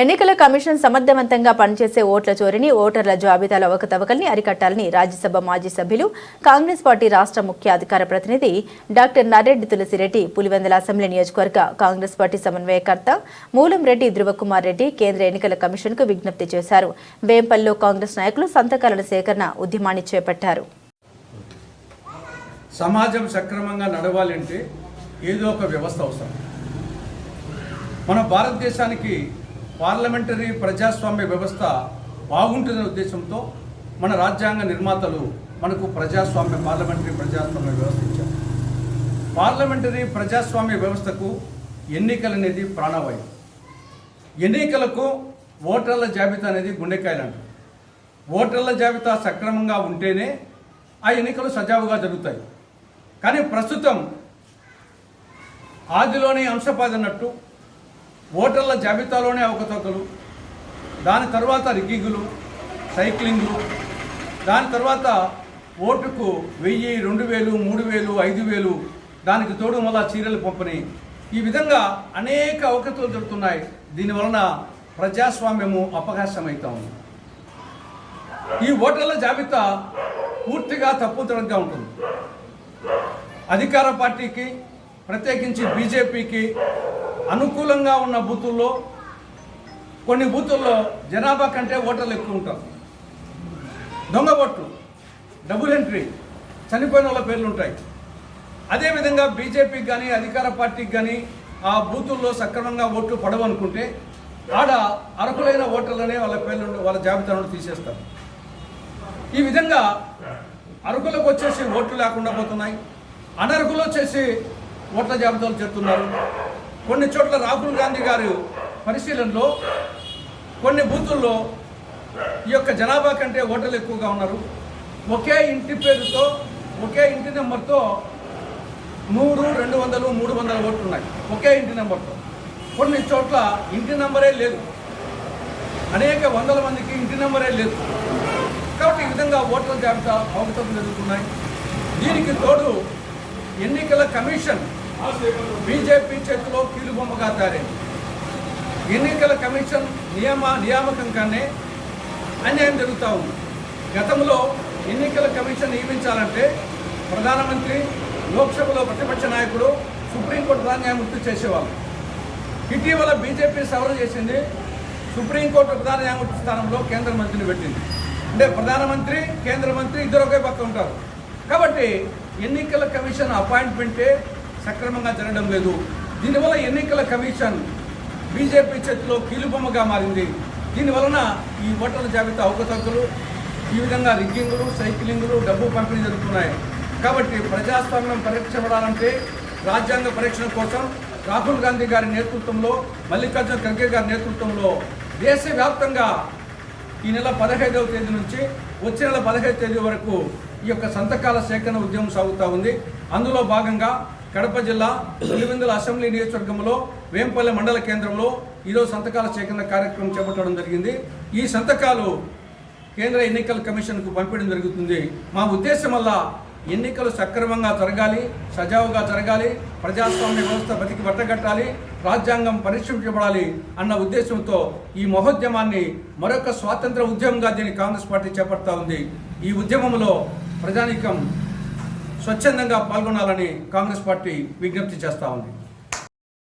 ఎన్నికల కమిషన్ సమర్థవంతంగా పనిచేసే ఓట్ల చోరీని ఓటర్ల జాబితాల అవకతవకల్ని అరికట్టాలని రాజ్యసభ మాజీ సభ్యులు కాంగ్రెస్ పార్టీ రాష్ట్ర ముఖ్య అధికార ప్రతినిధి డాక్టర్ నరెడ్డి తులసిరెడ్డి పులివెందుల అసెంబ్లీ నియోజకవర్గ కాంగ్రెస్ పార్టీ సమన్వయకర్త మూలంరెడ్డి ధృవకుమార్ రెడ్డి కేంద్ర ఎన్నికల కమిషన్కు విజ్ఞప్తి చేశారు. వేంపల్లిలో కాంగ్రెస్ నాయకులు సంతకాల సేకరణ ఉద్యమాన్ని చేపట్టారు. సమాజం సక్రమంగా నడవాలంటే ఏదో ఒక వ్యవస్థ అవసరం. మన భారతదేశానికి పార్లమెంటరీ ప్రజాస్వామ్య వ్యవస్థ బాగుంటుందనే ఉద్దేశంతో మన రాజ్యాంగ నిర్మాతలు మనకు ప్రజాస్వామ్య పార్లమెంటరీ ప్రజాస్వామ్య వ్యవస్థ ఇచ్చారు. పార్లమెంటరీ ప్రజాస్వామ్య వ్యవస్థకు ఎన్నికలు అనేది ప్రాణవాయువు. ఎన్నికలకు ఓటర్ల జాబితా అనేది గుండెకాయలంట ఓటర్ల జాబితా సక్రమంగా ఉంటేనే ఆ ఎన్నికలు సజావుగా జరుగుతాయి. కానీ ప్రస్తుతం ఆదిలోని అంశపాదన్నట్టు ఓటర్ల జాబితాలోనే అవకతవకలు దాని తర్వాత రిగ్గింగులు సైక్లింగ్లు దాని తర్వాత ఓటుకు వెయ్యి రెండు వేలు మూడు వేలు ఐదు వేలు దానికి తోడు మళ్ళా చీరలు పంపిణీ. ఈ విధంగా అనేక అవకతలు జరుగుతున్నాయి. దీనివలన ప్రజాస్వామ్యము అపహాస్యమవుతా ఉంది. ఈ ఓటర్ల జాబితా పూర్తిగా తప్పుతడంగా ఉంటుంది. అధికార పార్టీకి ప్రత్యేకించి బీజేపీకి అనుకూలంగా ఉన్న బూతుల్లో కొన్ని బూతుల్లో జనాభా కంటే ఓటర్లు ఎక్కువ ఉంటారు. దొంగ ఓట్లు డబుల్ ఎంట్రీ చనిపోయిన వాళ్ళ పేర్లు ఉంటాయి. అదేవిధంగా బీజేపీకి కానీ అధికార పార్టీకి కానీ ఆ బూతుల్లో సక్రమంగా ఓట్లు పడవనుకుంటే ఆడ అర్హులైన ఓటర్లనే వాళ్ళ పేర్లు వాళ్ళ జాబితా నుండి తీసేస్తారు. ఈ విధంగా అర్హులకు వచ్చేసి ఓట్లు లేకుండా పోతున్నాయి. అనర్హులు వచ్చేసి ఓట్ల జాబితాలు చేస్తున్నారు. కొన్ని చోట్ల రాహుల్ గాంధీ గారు పరిశీలనలో కొన్ని బూతుల్లో ఈ యొక్క జనాభా కంటే ఓటర్లు ఎక్కువగా ఉన్నారు. ఒకే ఇంటి పేరుతో ఒకే ఇంటి నెంబర్తో నూరు రెండు వందలు మూడు వందల ఓట్లు ఉన్నాయి. ఒకే ఇంటి నెంబర్తో. కొన్ని చోట్ల ఇంటి నెంబరే లేదు. అనేక వందల మందికి ఇంటి నెంబరే లేదు. కాబట్టి ఈ విధంగా ఓట్ల జాబితా అవకతవకలు జరుగుతున్నాయి. దీనికి తోడు ఎన్నికల కమిషన్ బీజేపీ చేతిలో కీలుబొమ్మగా తయారైంది. ఎన్నికల కమిషన్ నియమ నియామకంగానే అన్యాయం జరుగుతూ ఉంది. గతంలో ఎన్నికల కమిషన్ నియమించాలంటే ప్రధానమంత్రి లోక్సభలో ప్రతిపక్ష నాయకుడు సుప్రీంకోర్టు ప్రధాన న్యాయమూర్తి చేసేవాళ్ళు. ఇటీవల బీజేపీ సవరణ చేసింది సుప్రీంకోర్టు ప్రధాన న్యాయమూర్తి స్థానంలో కేంద్ర మంత్రిని పెట్టింది. అంటే ప్రధానమంత్రి కేంద్ర మంత్రి ఇద్దరు ఒకే పక్క ఉంటారు. కాబట్టి ఎన్నికల కమిషన్ అపాయింట్మెంటే సక్రమంగా జరగడం లేదు. దీనివల్ల ఎన్నికల కమిషన్ బీజేపీ చేతిలో కీలుబొమ్మగా మారింది. దీనివలన ఈ ఓటర్ల జాబితా అవకతవకలు ఈ విధంగా రిగ్గింగులు సైక్లింగులు డబ్బు పంపిణీ జరుగుతున్నాయి. కాబట్టి ప్రజాస్వామ్యం పరీక్షపడాలంటే రాజ్యాంగ పరీక్షణ కోసం రాహుల్ గాంధీ గారి నేతృత్వంలో మల్లికార్జున ఖర్గే గారి నేతృత్వంలో దేశవ్యాప్తంగా ఈ నెల పదహైదవ తేదీ నుంచి వచ్చే నెల పదహైదు తేదీ వరకు ఈ యొక్క సంతకాల సేకరణ ఉద్యమం సాగుతూ ఉంది. అందులో భాగంగా కడప జిల్లా పులివెందుల అసెంబ్లీ నియోజకవర్గంలో వేంపల్లె మండల కేంద్రంలో ఈరోజు సంతకాల సేకరణ కార్యక్రమం చేపట్టడం జరిగింది. ఈ సంతకాలు కేంద్ర ఎన్నికల కమిషన్కు పంపించడం జరుగుతుంది. మా ఉద్దేశం వల్ల ఎన్నికలు సక్రమంగా జరగాలి సజావుగా జరగాలి ప్రజాస్వామ్య వ్యవస్థ బతికి బట్టగట్టాలి రాజ్యాంగం పరిరక్షించబడాలి అన్న ఉద్దేశంతో ఈ మహోద్యమాన్ని మరొక స్వాతంత్ర ఉద్యమంగా దీన్ని కాంగ్రెస్ పార్టీ చేపడతా ఉంది. ఈ ఉద్యమంలో ప్రజానీకం స్వచ్ఛందంగా పాల్గొనాలని కాంగ్రెస్ పార్టీ విజ్ఞప్తి చేస్తూ ఉంది.